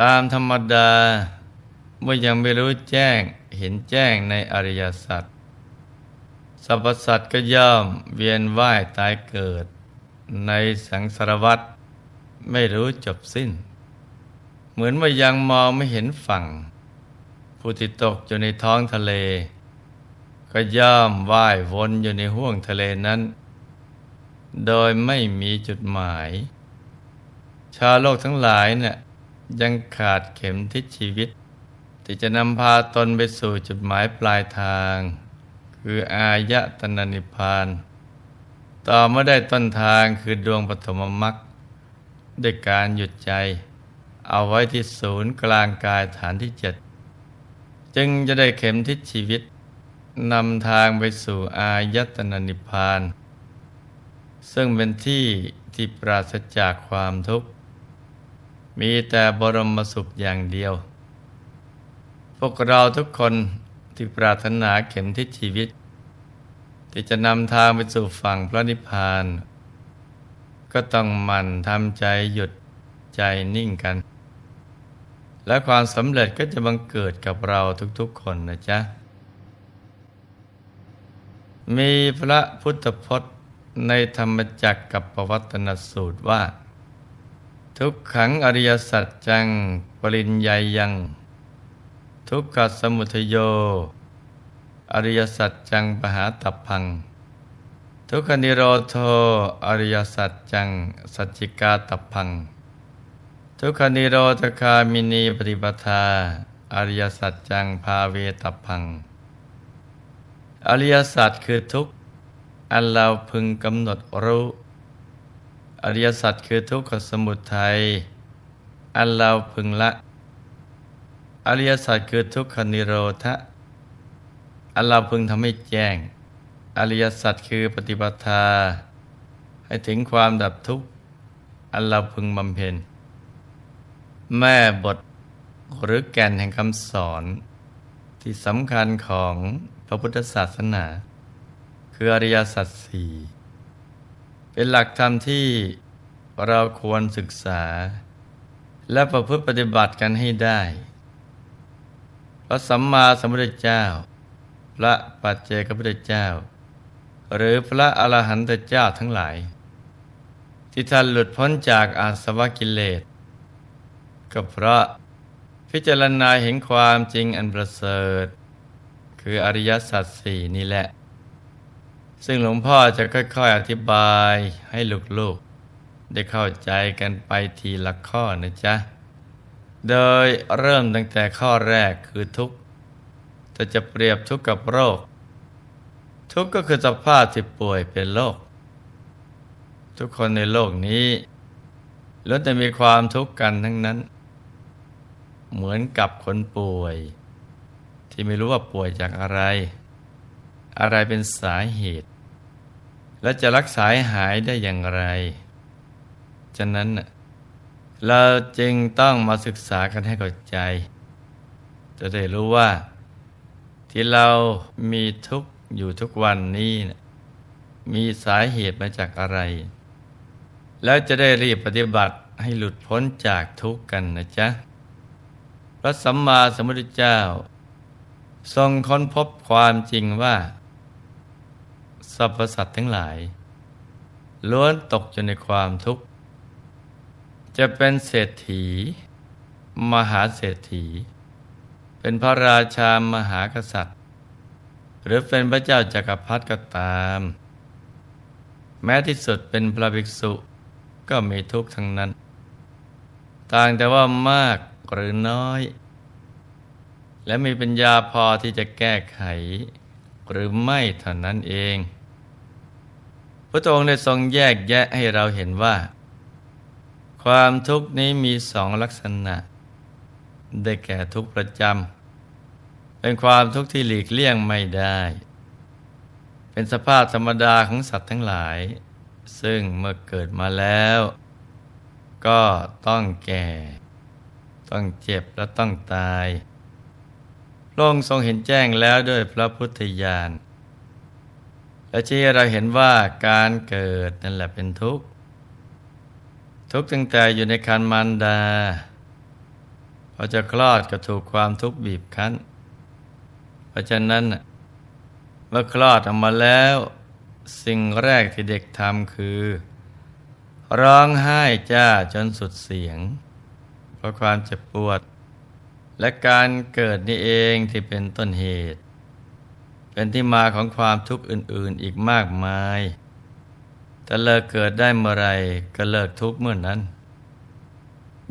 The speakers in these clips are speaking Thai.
ตามธรรมดาเมื่อยังไม่รู้แจ้งเห็นแจ้งในอริยสัจสรรพสัตว์ก็ย่อมเวียนว่ายตายเกิด ในสังสารวัฏไม่รู้จบสิ้น เหมือนว่ายังมองไม่เห็นฝั่ง ผู้ที่ตกอยู่ในท้องทะเล ก็ย่อมว่ายวนอยู่ในห้วงทะเลนั้น โดยไม่มีจุดหมาย ชาวโลกทั้งหลายเนี่ย ยังขาดเข็มทิศชีวิต ที่จะนำพาตนไปสู่จุดหมายปลายทาง คืออายะตนานิพพาน ต่อเมื่อได้ต้นทางคือดวงปฐมมรรคด้วยการหยุดใจ เอาไว้ที่ศูนย์กลางกายฐานที่เจ็ดจึงจะได้เข็มทิศชีวิตนำทางไปสู่อายตนะนิพพาน ซึ่งเป็นที่ที่ปราศจากความทุกข์ มีแต่บรมสุขอย่างเดียว พวกเราทุกคนที่ปรารถนาเข็มทิศชีวิต ที่จะนำทางไปสู่ฝั่งพระนิพพาน ก็ต้องหมั่นทำใจหยุดใจนิ่งกัน และความสำเร็จก็จะบังเกิดกับเราทุกๆคนนะจ๊ะ มีพระพุทธพจน์ในธรรมจักรกับปวัตนสูตรว่า ทุกขังอริยสัจจัง ปริญญายัง ทุกขสมุทโย อริยสัจจังปหาตับพัง ทุกขนิโรโทอริยสัจจัง สัจจิกาตับพัง ทุกขนิโรธคามินีปฏิปทา อริยสัจจังภาเวตับพัง อริยสัจคือทุกขอันเราพึงกำหนดรู้ อริยสัจคือทุกขสมุทัยอันเราพึงละ อริยสัจคือทุกขนิโรธะอันเราพึงทำให้แจ้ง อริยสัจคือปฏิปทา ให้ถึงความดับทุกข์อันเราพึงบำเพ็ญ แม่บทหรือแก่นแห่งคำสอนที่สำคัญของพระพุทธศาสนา คืออริยสัจสี่ เป็นหลักธรรมที่เราควรศึกษา และประพฤติปฏิบัติกันให้ได้ พระสัมมาสัมพุทธเจ้า พระปัจเจกพุทธเจ้า หรือพระอรหันตเจ้าทั้งหลาย ที่ท่านหลุดพ้นจากอาสวะกิเลส ก็เพราะพิจารณาเห็นความจริงอันประเสริฐ คืออริยสัจสี่นี่แหละ ซึ่งหลวงพ่อจะค่อยๆ อธิบายให้ลูกๆ ได้เข้าใจกันไปทีละข้อนะจ๊ะ โดยเริ่มตั้งแต่ข้อแรกคือทุกข์ถ้าจะเปรียบทุกข์กับโรค ทุกข์ก็คือสภาพที่ป่วยเป็นโรค ทุกคนในโลกนี้ล้วนแต่มีความทุกข์กันทั้งนั้น เหมือนกับคนป่วย ที่ไม่รู้ว่าป่วยจากอะไร อะไรเป็นสาเหตุ และจะรักษาหายได้อย่างไร ฉะนั้น เราจึงต้องมาศึกษากันให้เข้าใจ จะได้รู้ว่า ที่เรามีทุกข์อยู่ทุกวันนี้นะมีสาเหตุมาจากอะไร แล้วจะได้รีบปฏิบัติให้หลุดพ้นจากทุกข์กันนะจ๊ะ พระสัมมาสัมพุทธเจ้า ทรงค้นพบความจริงว่า สรรพสัตว์ทั้งหลาย ล้วนตกอยู่ในความทุกข์ จะเป็นเศรษฐี มหาเศรษฐี เป็นพระราชามหากษัตริย์ หรือเป็นพระเจ้าจากักรพรรดิก็ตาม แม้ที่สุดเป็นพระภิกษุก็มีทุกข์ทั้งนั้น ต่างแต่ว่ามากหรือน้อย และมีปัญญาพอที่จะแก้ไข หรือไม่เท่านั้นเอง ระองค์ได้ทรงแยกแยะให้เราเห็นว่า ความทุกข์นี้มีสองลักษณะ ได้แก่ทุกข์ประจำเป็นความทุกข์ที่หลีกเลี่ยงไม่ได้ เป็นสภาพธรรมดาของสัตว์ทั้งหลาย ซึ่งเมื่อเกิดมาแล้ว ก็ต้องแก่ ต้องเจ็บและต้องตายพระองค์ทรงเห็นแจ้งแล้วด้วยพระพุทธญาณ และชี้เราเห็นว่าการเกิดนั่นแหละเป็นทุกข์ ทุกข์ตั้งแต่อยู่ในคันมารดาพอจะคลอดก็ถูกความทุกข์บีบคั้น เพราะฉะนั้นเมื่อคลอดออกมาแล้ว สิ่งแรกที่เด็กทำคือ ร้องไห้จ้าจนสุดเสียง เพราะความเจ็บปวด และการเกิดนี่เองที่เป็นต้นเหตุ เป็นที่มาของความทุกข์อื่นๆอีกมากมาย แต่เลิกเกิดได้เมื่อไรก็เลิกทุกข์เมื่อนนั้น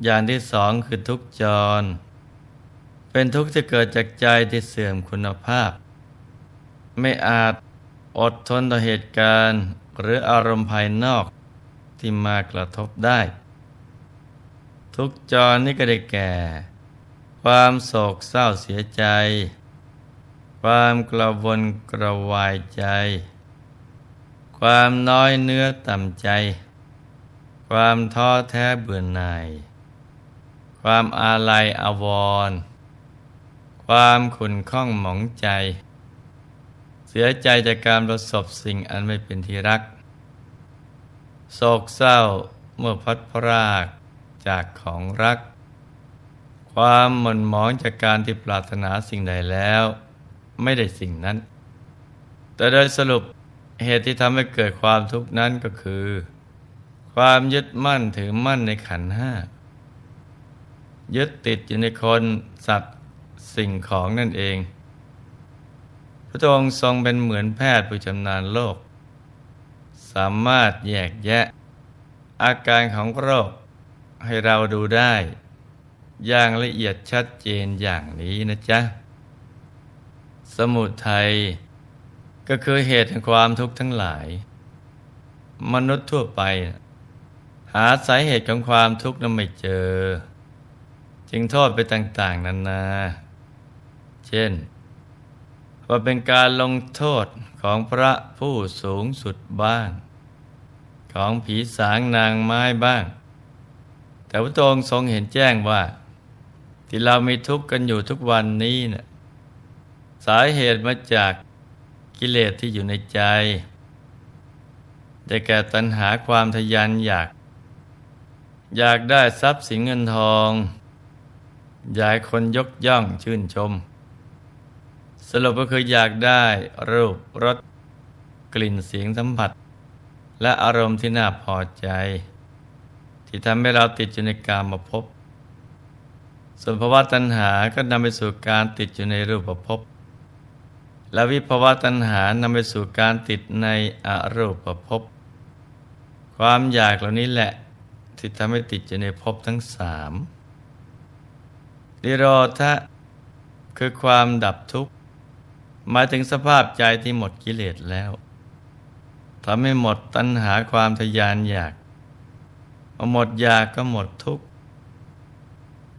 อย่างที่สองคือทุกจร เป็นทุกข์ที่เกิดจากใจที่เสื่อมคุณภาพ ไม่อาจอดทนต่อเหตุการณ์หรืออารมณ์ภายนอกที่มากระทบได้ ทุกจรนี่ก็ได้แก่ ความโศกเศร้าเสียใจ ความกระวนกระวายใจ ความน้อยเนื้อต่ำใจ ความท้อแท้เบื่อหน่าย ความอาลัยอาวรณ์ความขุนข้องหมองใจ เสียใจจากการประสบสิ่งอันไม่เป็นที่รัก โศกเศร้าเมื่อพัดพรากจากของรัก ความหม่นหมองจากการที่ปรารถนาสิ่งใดแล้ว ไม่ได้สิ่งนั้น แต่โดยสรุปเหตุที่ทำให้เกิดความทุกข์นั้นก็คือ ความยึดมั่นถือมั่นในขันห้ายึดติดอยู่ในคนสัตว์สิ่งของนั่นเอง พระองค์ทรงเป็นเหมือนแพทย์ผู้ชำนาญโรคสามารถแยกแยะ อาการของโรคให้เราดูได้ อย่างละเอียดชัดเจนอย่างนี้นะจ๊ะ สมุทัยก็คือเหตุแห่งความทุกข์ทั้งหลาย มนุษย์ทั่วไป หาสาเหตุของความทุกข์นั้นไม่เจอ จึงโทษไปต่างๆ นานา เช่น ว่าเป็นการลงโทษของพระผู้สูงสุดบ้าง ของผีสางนางไม้บ้าง แต่พระองค์ทรงเห็นแจ้งว่า ที่เรามีทุกข์กันอยู่ทุกวันนี้นะ่ะ สาเหตุมาจากกิเลสที่อยู่ในใจ ได้แก่ตัณหาความทยานอยาก อยากได้ทรัพย์สินเงินทอง อยากคนยกย่องชื่นชม สรุปก็คืออยากได้รูปรสกลิ่นเสียงสัมผัส และอารมณ์ที่น่าพอใจ ที่ทำให้เราติดอยู่ในกามมาพบส่วนภาวะตัณหาก็นำไปสู่การติดอยู่ในรูปภพ และวิภวตัณหานำไปสู่การติดในอรูปภพความอยากเหล่านี้แหละที่ทำให้ติดอยู่ในภพทั้งสามนิโรธะคือความดับทุกข์หมายถึงสภาพใจที่หมดกิเลสแล้วทำให้หมดตัณหาความทยานอยากพอหมดอยากก็หมดทุกข์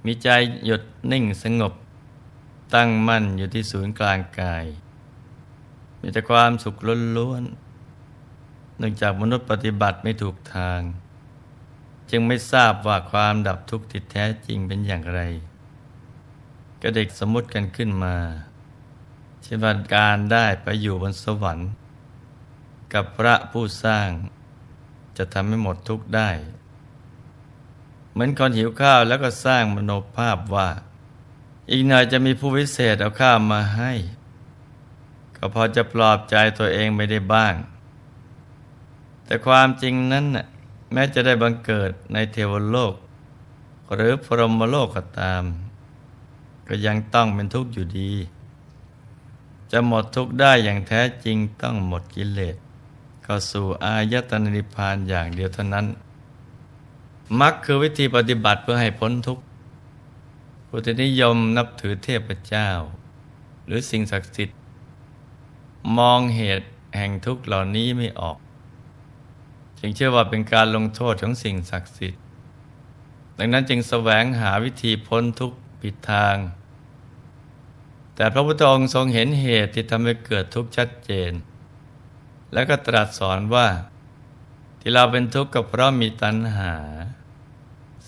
มีใจหยุดนิ่งสงบ ตั้งมั่นอยู่ที่ศูนย์กลางกาย มีแต่ความสุขล้วนๆเนื่องจากมนุษย์ปฏิบัติไม่ถูกทาง จึงไม่ทราบว่าความดับทุกข์ที่แท้จริงเป็นอย่างไร ก็เด็กสมมติกันขึ้นมาเช่นว่าการได้ไปอยู่บนสวรรค์ กับพระผู้สร้าง จะทำให้หมดทุกข์ได้ เหมือนคนหิวข้าวแล้วก็สร้างมโนภาพว่า อีกหน่อยจะมีผู้วิเศษเอาข้าวมาให้ ก็พอจะปลอบใจตัวเองไม่ได้บ้าง แต่ความจริงนั้นน่แม้จะได้บังเกิดในเทวโลก หรือพรหมโลกก็ตาม ก็ยังต้องเป็นทุกข์อยู่ดี จะหมดทุกข์ได้อย่างแท้จริงต้องหมดกิเลสก็สู่อายตนะนิพพานอย่างเดียวเท่านั้นมักคือวิธีปฏิบัติเพื่อให้พ้นทุกข์ผู้ที่นิยมนับถือเทพเจ้า หรือสิ่งศักดิ์สิทธิ์ มองเหตุแห่งทุกข์เหล่านี้ไม่ออก จึงเชื่อว่าเป็นการลงโทษของสิ่งศักดิ์สิทธิ์ ดังนั้นจึงแสวงหาวิธีพ้นทุกข์ผิดทาง แต่พระพุทธองค์ทรงเห็นเหตุที่ทำให้เกิดทุกข์ชัดเจน และก็ตรัสสอนว่า ที่เราเป็นทุกข์ก็เพราะมีตัณหา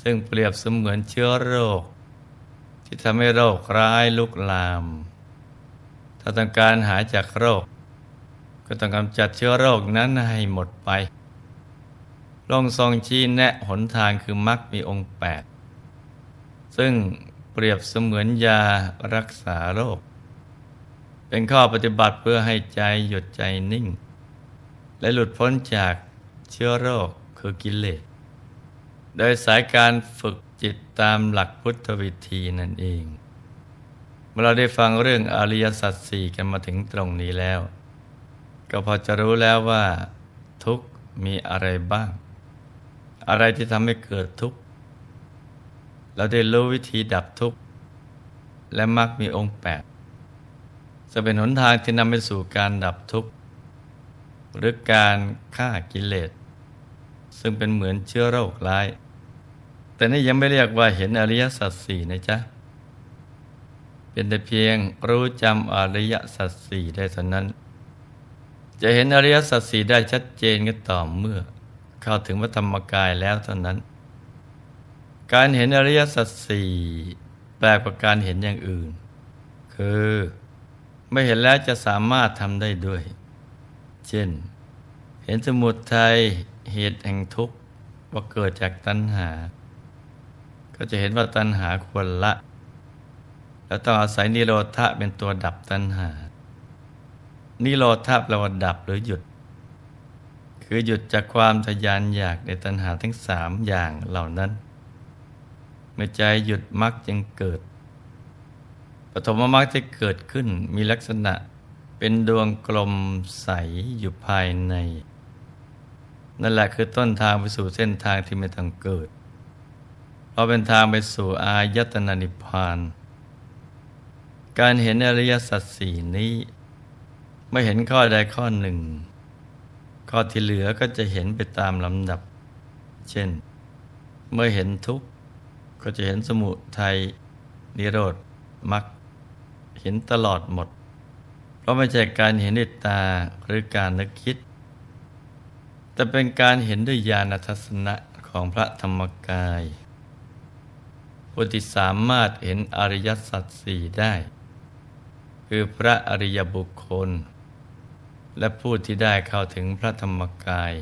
ซึ่งเปรียบเสมือนเชื้อโรค ที่ทำให้โรคร้ายลุกลามาต้องการหายจากโรค ก็ต้องกำจัดเชื้อโรคนั้นให้หมดไปลงทรงชี้แนะหนทางคือมรรคมีองค์แปดซึ่งเปรียบเสมือนยารักษาโรค เป็นข้อปฏิบัติเพื่อให้ใจหยุดใจนิ่ง และหลุดพ้นจากเชื้อโรคคือกิเลส โดยสายการฝึกจิตตามหลักพุทธวิธีนั่นเอง มื่อเราได้ฟังเรื่องอริยสัจสี่กันมาถึงตรงนี้แล้ว ก็พอจะรู้แล้วว่า ทุกมีอะไรบ้าง อะไรที่ทำให้เกิดทุกข์เราได้รู้วิธีดับทุกข์และมักมีองค์แปดจะเป็นหนทางที่นำไปสู่การดับทุกข์หรือการฆ่ากิเลส ซึ่งเป็นเหมือนเชื้อโรคร้าย แต่นี่ยังไม่เรียกว่าเห็นอริยสัจสี่นะจ๊ะ เป็นแต่เพียงรู้จำอริยสัจสี่ได้เท่านั้น จะเห็นอริยสัจสี่ได้ชัดเจนก็ต่อเมื่อ เข้าถึงพระธรรมกายแล้วเท่านั้น การเห็นอริยสัจสี่แปลกกว่าการเห็นอย่างอื่น คือไม่เห็นแล้วจะสามารถทำได้ด้วย เช่น เห็นสมุทัยเหตุแห่งทุกข์ว่าเกิดจากตัณหา ก็จะเห็นว่าตัณหาควรละ แล้วต้องอาศัยนิโรธะเป็นตัวดับตัณหา นิโรธะแปลว่าดับหรือหยุด คือหยุดจากความทยานอยากในตัณหาทั้งสามอย่างเหล่านั้น เมื่อใจหยุดมักจึงเกิด ปฐมมรรคที่เกิดขึ้นมีลักษณะเป็นดวงกลมใสอยู่ภายใน นั่นแหละคือต้นทางไปสู่เส้นทางที่ไม่ต้องเกิด เพราะเป็นทางไปสู่อายตนะนิพพาน การเห็นอริยสัจสี่นี้ ไม่เห็นข้อใดข้อหนึ่ง ข้อที่เหลือก็จะเห็นไปตามลำดับ เช่น เมื่อเห็นทุกข์ก็จะเห็นสมุทัยนิโรธมรรคเห็นตลอดหมด เพราะไม่ใช่การเห็นด้วยตาหรือการนึกคิด แต่เป็นการเห็นด้วยญาณทัศนะของพระธรรมกายผู้ที่สามารถเห็นอริยสัจสี่ได้ คือพระอริยบุคคล และผู้ที่ได้เข้าถึงพระธรรมกาย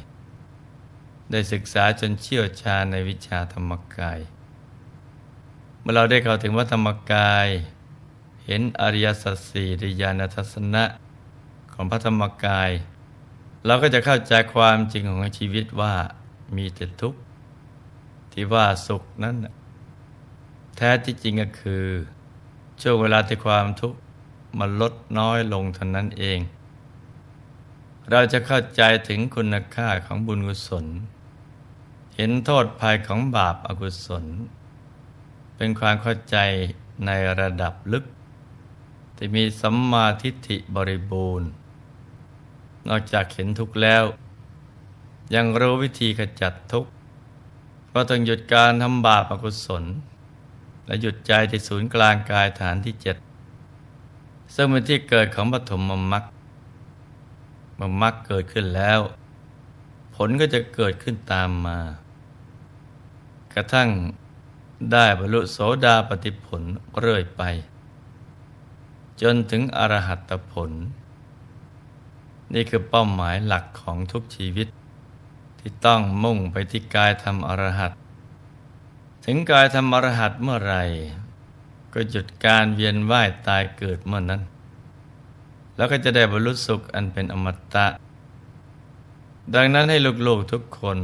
ได้ศึกษาจนเชี่ยวชาญในวิชาธรรมกาย เมื่อเราได้เข้าถึงพระธรรมกาย เห็นอริยสัจสี่ในญาณทัศนะของพระธรรมกาย เราก็จะเข้าใจความจริงของชีวิตว่ามีแต่ทุกข์ที่ว่าสุขนั้น แท้ที่จริงก็คือ ช่วงเวลาที่ความทุกข์ มันลดน้อยลงเท่านั้นเอง เราจะเข้าใจถึงคุณค่าของบุญกุศล เห็นโทษภัยของบาปอากุศล เป็นความเข้าใจในระดับลึก ที่มีสัมมาทิฏฐิบริบูรณ์ นอกจากเห็นทุกข์แล้ว ยังรู้วิธีขจัดทุกข์เพราะต้องหยุดการทำบาปอกุศลและหยุดใจที่ศูนย์กลางกายฐานที่เจ็ด ซึ่งเป็นที่เกิดของปฐมมรรคเมื่อมรรคเกิดขึ้นแล้ว ผลก็จะเกิดขึ้นตามมา กระทั่งได้บรรลุโสดาปฏิผลเรื่อยไป จนถึงอรหัตผล นี่คือเป้าหมายหลักของทุกชีวิต ที่ต้องมุ่งไปที่กายทำอรหัตถึงกายทำอรหัตเมื่อไหร่ ก็หยุดการเวียนว่ายตายเกิดเมื่อนั้น แล้วก็จะได้บรรลุสุขอันเป็นอมตะ ดังนั้นให้ลูกๆทุกคน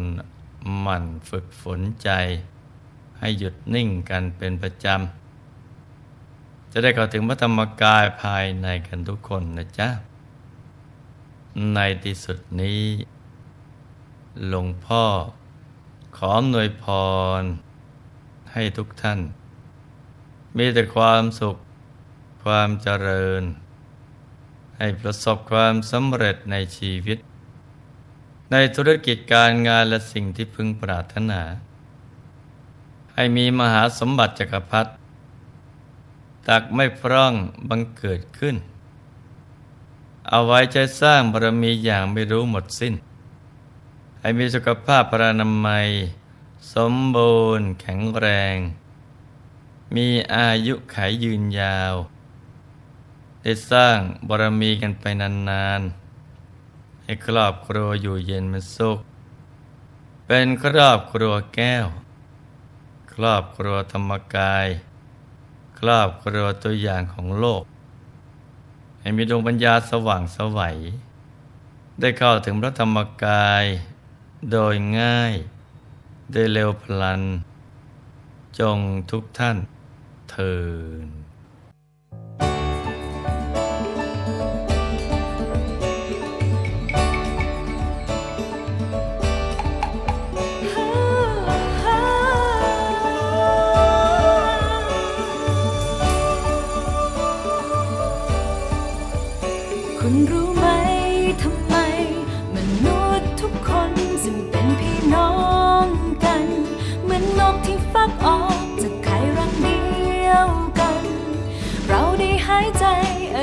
หมั่นฝึกฝนใจ ให้หยุดนิ่งกันเป็นประจำ จะได้เข้าถึงพระธรรมกายภายในกันทุกคนนะจ๊ะ ในที่สุดนี้ หลวงพ่อขออำนวยพร ให้ทุกท่าน มีแต่ความสุข ความเจริญ ให้ประสบความสำเร็จในชีวิต ในธุรกิจการงานและสิ่งที่พึงปรารถนา ให้มีมหาสมบัติจักรพรรดิตักไม่พร่องบังเกิดขึ้น เอาไว้ใจสร้างบารมีอย่างไม่รู้หมดสิ้น ให้มีสุขภาพพรานามัย สมบูรณ์แข็งแรง มีอายุขายยืนยาว ได้สร้างบารมีกันไปนานๆ ให้ครอบครัวอยู่เย็นเป็นสุข เป็นครอบครัวแก้ว ครอบครัวธรรมกาย ครอบครัวตัวอย่างของโลก ให้มีดวงปัญญาสว่างสวัย ได้เข้าถึงพระธรรมกายโดยง่าย ได้เร็วพลันจงทุกท่าน เทิน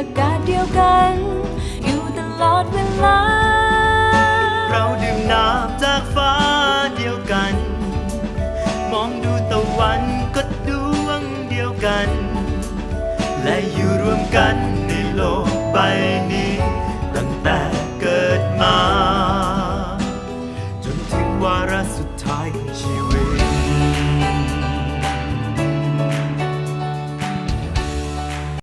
อากาศเดียวกัน อยู่ตลอดเวลา เราดื่มน้ำจากฟ้าเดียวกัน มองดูตะวันก็ดวงเดียวกัน และอยู่รวมกันในโลกใบนี้